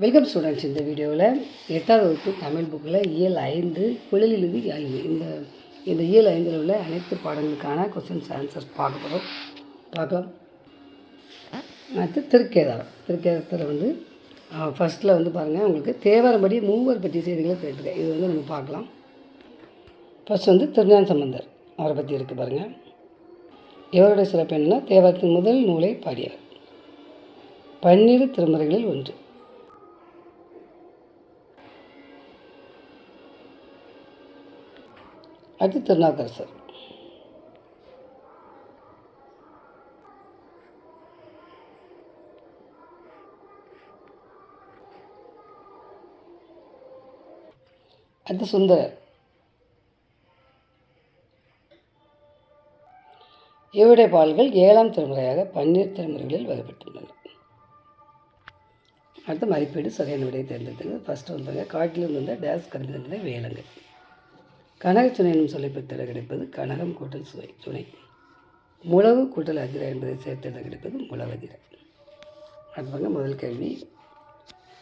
Welcome students இந்த வீடியோவில் எட்டாவது வகுப்பு தமிழ் புக்கில் இயல் ஐந்து குழலிலிருந்து ஐந்து இந்த இந்த இயல் ஐந்தில் உள்ள அனைத்து பாடங்களுக்கான கொஸ்டின்ஸ் ஆன்சர்ஸ் பார்க்க போகிறோம் பார்க்கலாம். அடுத்து திருக்கேதாரம் திருக்கேதாரத்தில் வந்து ஃபஸ்ட்டில் வந்து பாருங்கள் உங்களுக்கு தேவாரம்படி மூவர் பற்றி செய்திகளை கேட்டிருக்கேன். இது வந்து நம்ம பார்க்கலாம். ஃபஸ்ட் வந்து திருஞான சம்பந்தர் அவரை பற்றி இருக்குது பாருங்கள் இவருடைய சிறப்பு என்னென்னா தேவாரத்தின் முதல் நூலை பாடியவர். பன்னிரு திருமுறைகளில் ஒன்று. அது திருநாவுக்கரசர் அது சுந்தரர் இவருடைய பாடல்கள் ஏழாம் திருமுறையாக பன்னீர் திருமுறைகளில் வகைப்பட்டுள்ளன. அடுத்து மதிப்பீடு சரியான விடையை தேர்ந்தெடுத்தது. ஃபஸ்ட்டு வந்தாங்க காட்டிலிருந்து வந்த டேஸ் கருந்தது வேலுங்க கனகச்சுனை என்னும் சொல்லை பெற்றிட கிடைப்பது கனகம் கூட்டல் சுவை துணை. முழவு கூட்டல் அதிர என்பதை சேர்த்திட கிடைப்பது முழவதிர. அடுத்தவங்க முதல் கேள்வி.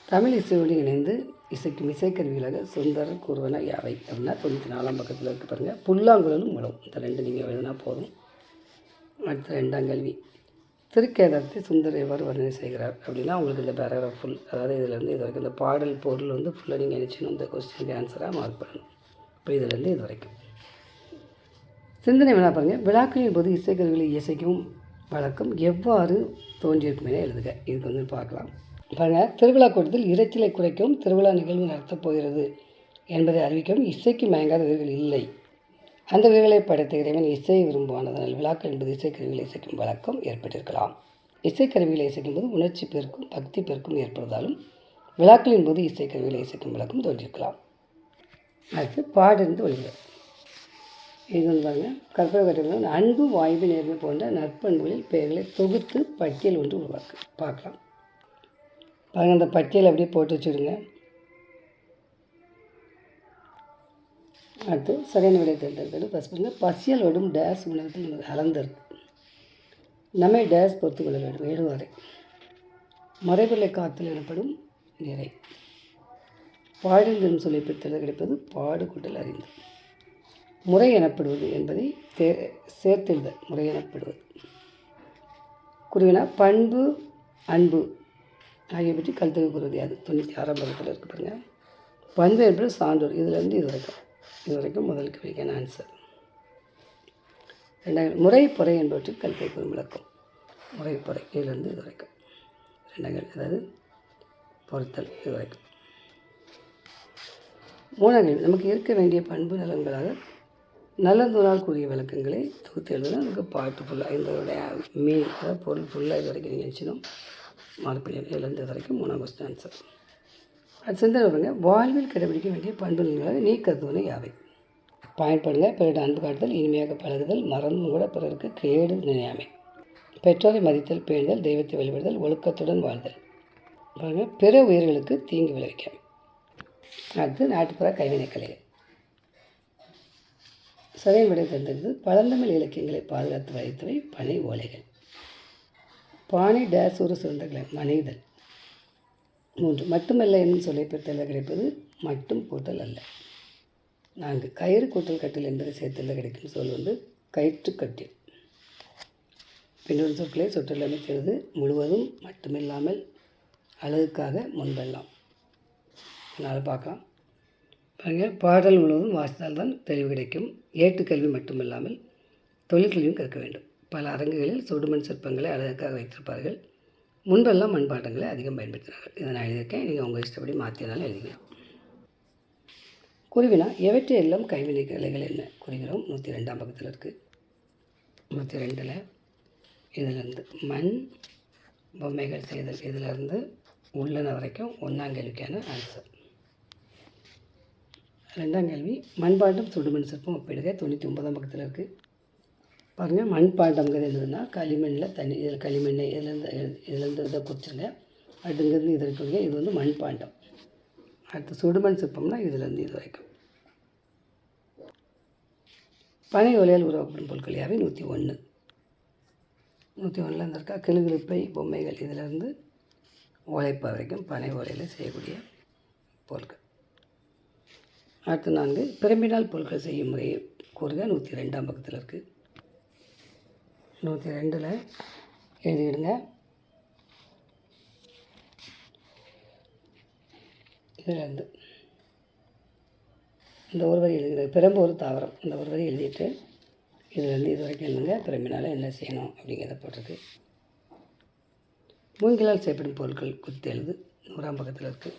தமிழ் இசையோடு இணைந்து இசைக்கும் இசைக்கருவிகளாக சுந்தரர் கூறுவன யாவை அப்படின்னா தொண்ணூற்றி நாலாம் பக்கத்தில் இருக்க பாருங்கள் புல்லாங்குழலும் முழவும். இந்த ரெண்டு நீங்கள் எழுதினா போதும். அடுத்த ரெண்டாம் கேள்வி. திருக்கேதத்தை சுந்தர் எவ்வாறு வர்ணனை செய்கிறார் அப்படின்னா உங்களுக்கு இந்த பேராகிராஃப் ஃபுல் அதாவது இதில் வந்து இது வரைக்கும் இந்த பாடல் பொருள் வந்து ஃபுல்லாக நீங்கள் நினச்சின்னு இந்த கொஸ்டினுக்கு ஆன்சராக மார்க் பண்ணணும். இப்போ இதுலேருந்து இது வரைக்கும். சிந்தனை விழா பாருங்கள் விழாக்களின் போது இசைக்கருவிகளை இசைக்கும் வழக்கம் எவ்வாறு தோன்றியிருக்கும் என எழுதுக. இதுக்கு வந்து பார்க்கலாம். பாருங்கள் திருவிழா கூட்டத்தில் இறைச்சலை குறைக்கும் திருவிழா நிகழ்வு நடத்தப் போகிறது என்பதை அறிவிக்கவும் இசைக்கு மயங்காத வீரர்கள் இல்லை. அந்த வீரர்களை படைத்த இறைவன் இசை விரும்புவானதனால் விழாக்கள் என்பது இசைக்கருவிகளை இசைக்கும் வழக்கம் ஏற்பட்டிருக்கலாம். இசைக்கருவிகளை இசைக்கும் போது உணர்ச்சி பெருக்கும் பக்தி பெருக்கும் ஏற்படுவதாலும் விழாக்களின் போது இசைக்கருவிகளை இசைக்கும் வழக்கம் தோன்றியிருக்கலாம் அடுத்து பாடிருந்து ஒளிவர் இது வந்து பாருங்கள் கற்பனை அன்பு வாய்வு நேர்மை போன்ற நற்பண்புகளில் பெயர்களை தொகுத்து பட்டியல் ஒன்று உருவாக்கு. பார்க்கலாம். பாருங்கள் அந்த பட்டியல் அப்படியே போட்டு வச்சுடுங்க. அடுத்து சரியான விடை தேர்ந்தெடுத்து ஃபஸ்ட் பாருங்கள் பசியல் வடும் டேஸ் உணவத்தில் அலந்திருக்கு நம்மை டேஸ் பொறுத்து கொள்ள வேண்டும். ஏழுவாரை மறைவிலை காத்தல் எனப்படும் நிறை. பாடுங்கள் சொல்லி பெற்றது கிடைப்பது பாடு கூட்டல் அறிந்து. முறை எனப்படுவது என்பதை தே சேர்த்தெழுத முறை எனப்படுவது. குருவினா பண்பு அன்பு ஆகிய பற்றி கருத்துக்கு கூறுவது அது தொண்ணூற்றி ஆறாம் பக்கத்தில் இருக்கு பாருங்க. பண்பு என்பது சான்றோர். இதுலேருந்து இது வரைக்கும் இது வரைக்கும் முதல் கேள்விக்கான ஆன்சர் ரெண்டாவது முறை பொறை என்பவற்றில் கல்வியை கூறும் விளக்கம். முறை பொறை. இதுலேருந்து இது வரைக்கும். ரெண்டாயிரம் அதாவது பொருத்தல் இது வரைக்கும். மூணாம் நமக்கு இருக்க வேண்டிய பண்பு நலன்களாக நல்லதொரால் கூறிய விளக்கங்களை தொகுத்து எழுதுனா நமக்கு பாட்டு ஃபுல்லாக இதோடைய மீன் அதாவது பொருள் ஃபுல்லாக இது வரைக்கும் நீங்கள் நினச்சிடும் மார்க் வரைக்கும் மூணாம் கொஸ்டின் ஆன்சர் அது சிந்தனை வருங்க வாழ்வில் கடைபிடிக்க வேண்டிய பண்பு நலன்களாக நீ கருத்துவனை யாவை? பயன்படுங்க. பிறரிடம் அன்பு காட்டுதல் இனிமையாக பழகுதல் மறந்தும் கூட பிறருக்கு கேடு நினையாமை. பெற்றோரை மதித்தல் பேணுதல் தெய்வத்தை வழிபடுதல் ஒழுக்கத்துடன் வாழ்தல். பாருங்கள் பிற உயிர்களுக்கு தீங்கு விளைவிக்காமை அடுத்து நாட்டுப்புற கைவினைக் கலைகள். சரியான விடை பழந்தமிழ் இலக்கியங்களை பாதுகாத்து வைத்தவை பனை ஓலைகள். பானை டேஸ் ஒரு சிறந்தகளை மனைதல் மூன்று மட்டுமல்ல என்னும் சொல்லை பெற்றல கிடைப்பது மட்டும் கூட்டல் அல்ல. நான்கு கயிறு கூட்டல் கட்டில் என்பதை சேர்த்தல்ல கிடைக்கும் சொல் வந்து கயிற்றுக்கட்டில் பின்னொரு சொற்களை சொற்றல் அமைக்கிறது முழுவதும் மட்டுமில்லாமல் அழகுக்காக முன்பெல்லாம். அதனால் பார்க்கலாம். பாருங்கள் பாடல் முழுவதும் வாசித்தால் தான் தெளிவு கிடைக்கும். ஏட்டுக்கல்வி மட்டுமில்லாமல் தொழிற்கல்வியும் கற்க வேண்டும். பல அரங்குகளில் சுடுமண் சிற்பங்களை அழகுக்காக வைத்திருப்பார்கள். முன்பெல்லாம் மண்பாட்டங்களை அதிகம் பயன்படுத்தினார்கள். இதை நான் எழுதியிருக்கேன். நீங்கள் உங்கள் இஷ்டப்படி மாற்றினாலும் எழுதிக்கலாம். குருவினா எவற்றை எல்லாம் கைவினை கலைகள் என்ன? குறிகிறோம். நூற்றி ரெண்டாம் பக்கத்தில் இருக்குது நூற்றி ரெண்டில் இதிலிருந்து மண் பொம்மைகள் செய்தல் இதிலிருந்து உள்ளன வரைக்கும் ஒன்றாம் கேள்விக்கான ஆன்சர் ரெண்டாம் கேள்வி மண்பாண்டம் சுடுமண் சிற்பம் ஒப்பிடுக தொண்ணூற்றி ஒன்பதாம் பக்கத்தில் இருக்குது பாருங்கள் மண்பாண்டம்ங்கிறது எழுதுனா களிமண்ணில் தண்ணி இதில் களிமண் இதுலேருந்து இதுலேருந்து இதை குறிச்சிருங்க அடுங்கிறது இது இருக்குங்க இது வந்து மண்பாண்டம். அடுத்து சுடுமண் சிற்பம்னா இதுலேருந்து இது வரைக்கும். பனை ஒலையால் உருவாக்கப்படும் பொருட்கள் யாவை? நூற்றி ஒன்று நூற்றி ஒன்றில் இருந்திருக்கா கிளுகிழுப்பை பொம்மைகள் இதிலேருந்து ஓலைப்பா வரைக்கும் பனை ஓலையில் செய்யக்கூடிய பொருட்கள். அடுத்து நான்கு பிரம்பினால் பொருட்கள் செய்யும் முறையை கூறுக. நூற்றி ரெண்டாம் பக்கத்தில் இருக்குது நூற்றி ரெண்டில் எழுதிவிடுங்க. இதில் இருந்து. இந்த ஒரு வரி எழுதுகிறது பிரம்பு ஒரு தாவரம். இந்த ஒரு வரி எழுதிட்டு இதுலேருந்து இது வரைக்கும் எழுதுங்க. பிரம்பினால் என்ன செய்யணும் அப்படிங்கிறத போட்டிருக்கு. மூங்கிலால் செய்யப்படும் பொருட்கள் குறித்து எழுது. நூறாம் பக்கத்தில் இருக்குது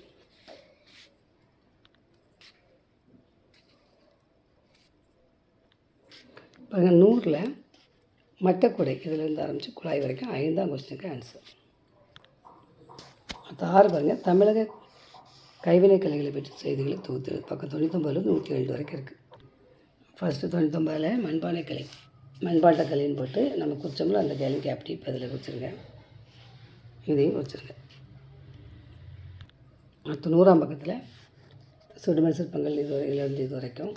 பாருங்கள் நூறில் மட்டக்குடை இதிலேருந்து ஆரம்பித்து குழாய் வரைக்கும் ஐந்தாம் கொஸ்டினுக்கு ஆன்சர் மற்ற ஆறு பாருங்கள் தமிழக கைவினை கலைகளை பற்றி செய்திகளை தொகுத்து பக்கம் தொண்ணூத்தொம்பதுலேருந்து நூற்றி ரெண்டு வரைக்கும் இருக்குது ஃபஸ்ட்டு தொண்ணூத்தொம்பதில் மண்பானை கலை. மண்பாட்ட கலைன்னு போட்டு நம்ம குறிச்சோம்ல அந்த கேள்விக்கு அப்படி இப்போ அதில் குறிச்சிருங்க இதையும் குறிச்சிருங்க அடுத்து நூறாம் பக்கத்தில் சுடுமண் சிற்பங்கள் இது இதுலேருந்து இது வரைக்கும்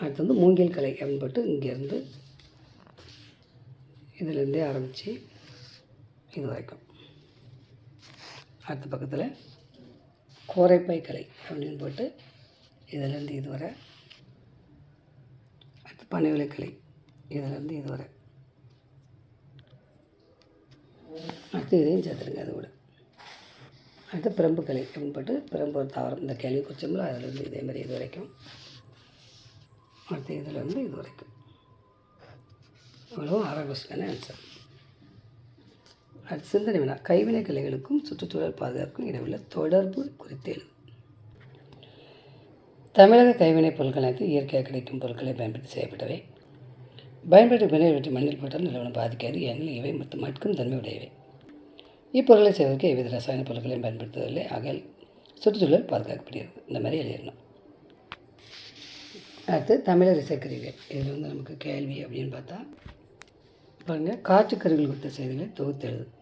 அடுத்து வந்து மூங்கில் கலை அப்படின்னு இங்கேருந்து இதுலேருந்தே ஆரம்பித்து இது வரைக்கும். அடுத்த பக்கத்தில் கோரைப்பை கலை அப்படின்னு போட்டு இதுலேருந்து இது வரை அடுத்து பனைவிலை கலை இதுலேருந்து இது வரை. அடுத்து இதையும் சேர்த்துருங்க அது கூட. அடுத்து பிரம்பு கலை அப்படின்னு போட்டு பிரம்பு ஒரு தாவரம். இந்த கேள்வி குறிச்சோம்ல அதுலேருந்து இதே மாதிரி இது வரைக்கும் அடுத்த இதில் வந்து இது வரைக்கும். அவ்வளோ ஆறாம் ஆன்சர் அடுத்து சிந்தனை வினா. கைவினை கலைகளுக்கும் சுற்றுச்சூழல் பாதுகாப்புக்கும் இடையுள்ள தொடர்பு குறித்து எழுது. தமிழக கைவினைப் பொருட்கள் அனைத்து இயற்கையாக கிடைக்கும் பொருட்களை பயன்படுத்தி செய்யப்பட்டவை. பயன்படுத்தி வெற்றி மண்ணில் போட்டால் நிலவரம் பாதிக்காது. ஏனெனில் இவை மற்றும் மட்கும் தன்மை உடையவை. இப்பொருளை செய்வதற்கு எவ்வித ரசாயன பொருட்களையும் பயன்படுத்துவதில்லை. ஆகையால் சுற்றுச்சூழல் பாதுகாக்கப்படுகிறது. இந்த மாதிரி எழுதிடணும். அடுத்து தமிழர் இசைக்கருவிகள். இதில் வந்து நமக்கு கேள்வி அப்படின்னு பார்த்தா பாருங்கள் காற்றுக்கருவிகள் குறித்த செய்திகளை தொகுத்தெழுது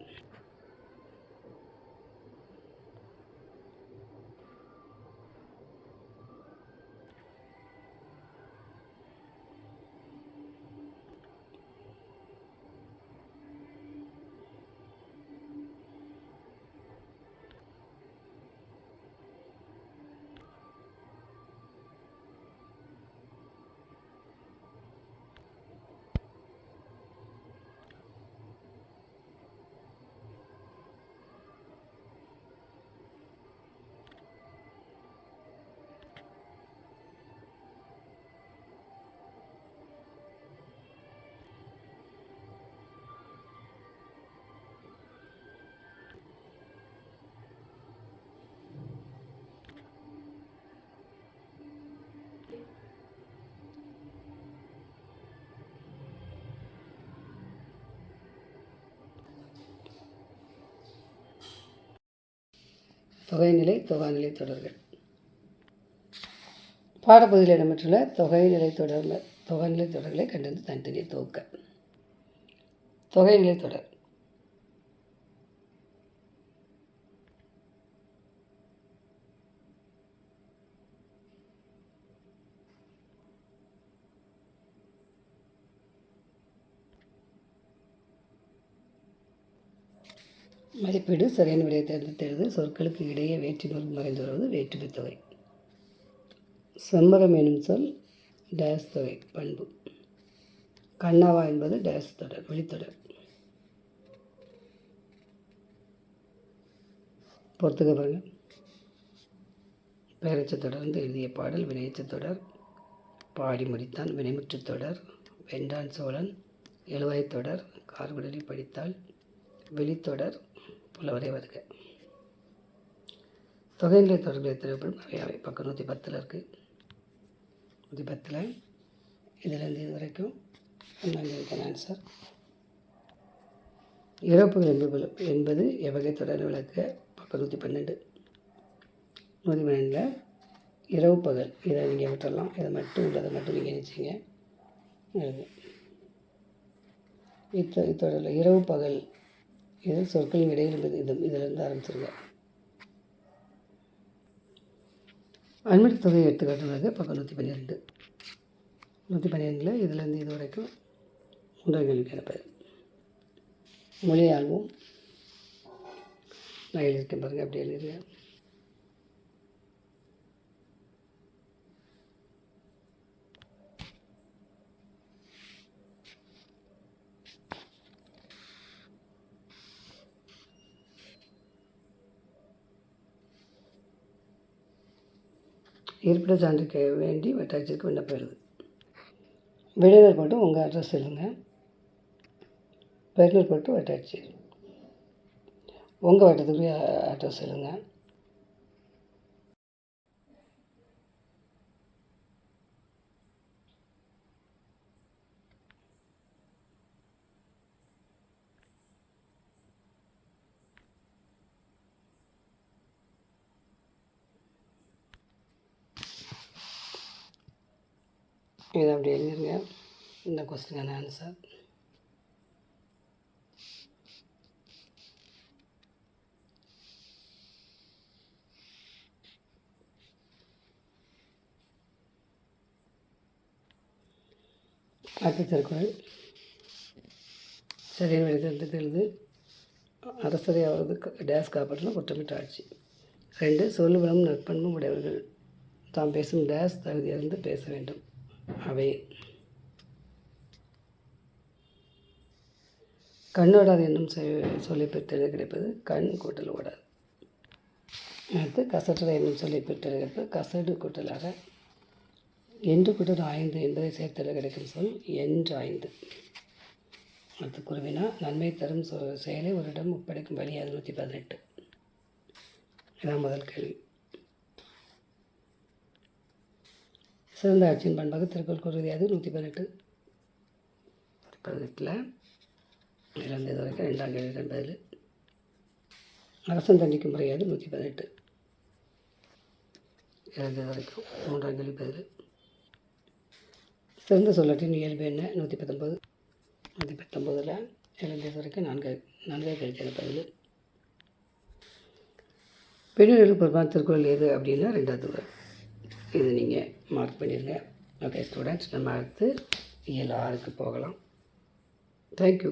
தொகைநிலை தொகாநிலை தொடர்கள். பாடப்பகுதியில் இடம்பெற்றுள்ள தொகைநிலை தொடர் தொகைநிலை தொடர்களை கண்டறிந்து தனித்தனியை தொகுக்க. தொகைநிலை தொடர். மதிப்பீடு சரியான விடையை தேர்ந்தெடுத்து சொற்களுக்கு இடையே வேற்றுமை மறைந்து வருவது வேற்றுமை தொகை. செம்மரம் எனும் சொல் டேஸ் தொகை பண்பு. கண்ணாவா என்பது டேஸ் தொடர் வெளித்தொடர். பொறுத்துக்க பாருங்கள் பெயரச்சத் தொடர்ந்து எழுதிய பாடல் வினையச்சத் தொடர். பாடி முடித்தான் வினைமுற்றுத் தொடர். வெண்டான் சோழன் எழுவாய்த் தொடர். கார்குடலி படித்தால் வெளித்தொடர். புலவரே வருக தொகைநிலை தொடர்புடைய திரைப்படம் அவை பக்கம் நூற்றி பத்தில் இருக்குது நூற்றி பத்தில் இதிலேருந்து இது வரைக்கும் என்னென்ன ஆன்சர் இறப்புகள் என்பது என்பது எவ்வகை தொடர் விளக்க பக்கம் நூற்றி பன்னெண்டு. நூற்றி பன்னெண்டில் இரவு பகல். இதை நீங்கள் விட்டுடலாம் இதை மட்டும் உள்ளதை மட்டும் நீங்கள் நினச்சிங்க. இத்த இத்தொடரில் இரவு பகல் இது சொற்களின் இடையில் இது இதிலிருந்து ஆரம்பிச்சிருங்க. அன்பின் தொகை எடுத்துக்காட்டுனாக்க பக்கம் நூற்றி பன்னிரெண்டு. நூற்றி பன்னிரெண்டில் இதுலேருந்து இது வரைக்கும் மூன்றாம் கேள்விக்கான பெயர் மொழியாகவும் நான் எழுதியிருக்கேன் பாருங்கள் அப்படி எழுதியிருக்கேன். இருப்பிட சான்றுக்கு வேண்டி வட்டாட்சியருக்கு விண்ணப்பிடுது எழுது விடைகள் போட்டு உங்கள் அட்ரஸ் சொல்லுங்கள் பெருநூல் போட்டு வட்டாட்சியர். உங்கள் வட்டத்துக்குரிய அட்ரஸ் சொல்லுங்கள் இதை அப்படி எழுதிருங்க. இந்த கொஸ்டினுக்கான ஆன்சர் அடுத்த திருக்குறள் சரியான எழுதி. அரசரை அவரது க- டேஸ் காப்பாற்றணும் குற்றமிட்ட ஆட்சி ரெண்டு சொல்லுவளம் நற்பண்பும் உடையவர்கள். தாம் பேசும் டேஸ் தகுதியிலிருந்து பேச வேண்டும். அவை கண்ணோடாது என்னும் சொல்லி சொல்லை பெற்றெழு கிடைப்பது கண் கூட்டல் ஓடாது. அடுத்து கசட்டரை என்னும் சொல்லி பெற்றெழு கிடைப்பது கசடு கூட்டலாக. என்று கூட்டல் ஆய்ந்து என்பதை சேர்த்தெழ கிடைக்கும் சொல் என்று ஆய்ந்து அடுத்து குருவினா நன்மை தரும் சொ செயலை ஒரு இடம் ஒப்படைக்கும் வழி அது நூற்றி பதினெட்டு. இதான் முதல் கேள்வி. சிறந்த ஆட்சியின் பண்பாக திருக்குறள் கூறுவது நூற்றி பதினெட்டு. பதினெட்டில் இரண்டு இது வரைக்கும் ரெண்டாம் கேள்வி ரெண்டாவது அரசன் தண்டிக்கும் முறையாது நூற்றி பதினெட்டு. இழந்தது வரைக்கும் மூன்றாம் கேள்வி பதில். சிறந்த சொல்லாட்டின் இயல்பு என்ன? நூற்றி பத்தொம்பது நூற்றி பத்தொம்போதில் இழந்தது வரைக்கும் நான்கு நான்காவது கேள்வி பதில். பெண்களுக்கு பொறுப்பான திருக்குறள் எது அப்படின்னா ரெண்டாவது இது நீங்கள் மார்க் பண்ணிடுங்க ஓகே ஸ்டூடெண்ட்ஸ் நம்ம அடுத்து இயல் ஆறுக்கு போகலாம். தேங்க்யூ